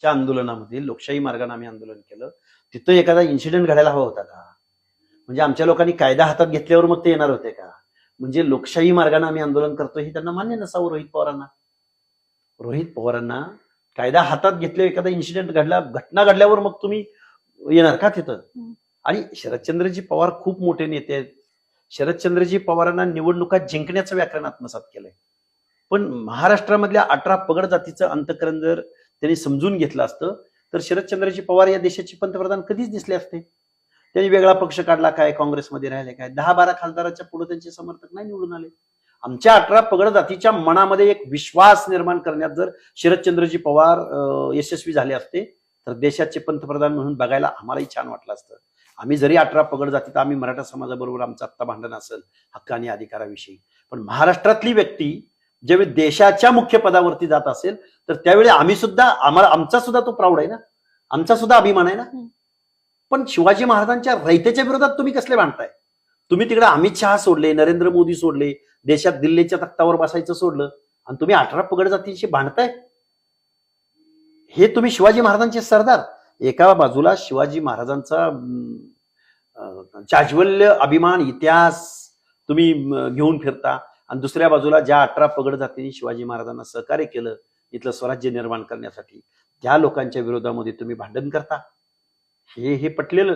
च्या आंदोलनामध्ये लोकशाही मार्गाने आम्ही आंदोलन केलं. तिथं एखादा इन्सिडेंट घडायला हवा होता का? म्हणजे आमच्या लोकांनी कायदा हातात घेतल्यावर मग ते येणार होते का? म्हणजे लोकशाही मार्गाने आम्ही आंदोलन करतो हे त्यांना मान्य नसावं रोहित पवारांना. रोहित पवारांना कायदा हातात घेतल्यावर एखादा इन्सिडेंट घडला घटना घडल्यावर मग तुम्ही येणार का तिथं. आणि शरदचंद्रजी पवार खूप मोठे नेते आहेत. शरदचंद्रजी पवारांना निवडणुका जिंकण्याचं व्याकरण आत्मसात केलंय. पण महाराष्ट्रामधल्या अठरा पगड जातीचं अंतकरण जर त्यांनी समजून घेतलं असतं. तर शरदचंद्रजी पवार या देशाचे पंतप्रधान कधीच दिसले असते. त्यांनी वेगळा पक्ष काढला काय काँग्रेसमध्ये राहिले काय? दहा बारा खासदाराच्या पुढे त्यांचे समर्थक नाही निवडून आले. आमच्या अठरा पगड जातीच्या मनामध्ये एक विश्वास निर्माण करण्यात जर शरदचंद्रजी पवार यशस्वी झाले असते तर देशाचे पंतप्रधान म्हणून बघायला आम्हालाही छान वाटलं असतं. आम्ही जरी अठरा पगड जातीत आम्ही मराठा समाजाबरोबर आमचं आत्ता भांडण असेल हक्क आणि अधिकाराविषयी. पण महाराष्ट्रातली व्यक्ती ज्यावेळी देशाच्या मुख्य पदावरती जात असेल तर त्यावेळी आम्ही सुद्धा आम्हाला आमचा सुद्धा तो प्राऊड आहे ना? आमचा सुद्धा अभिमान आहे ना. पण शिवाजी महाराजांच्या रयतेच्या विरोधात तुम्ही कसले भांडताय? तुम्ही तिकडे अमित शहा सोडले नरेंद्र मोदी सोडले देशात दिल्लीच्या तख्तावर बसायचं सोडलं आणि तुम्ही अठरा पगड जातीशी भांडताय? हे तुम्ही शिवाजी महाराजांचे सरदार. एका बाजूला शिवाजी महाराजांचा जाज्वल्य अभिमान इतिहास तुम्ही घेऊन फिरता. आणि दुसऱ्या बाजूला ज्या अठरा पगड जातींनी शिवाजी महाराजांना सहकार्य केलं इथलं स्वराज्य निर्माण करण्यासाठी त्या लोकांच्या विरोधामध्ये तुम्ही भांडण करता. हे हे पटलेलं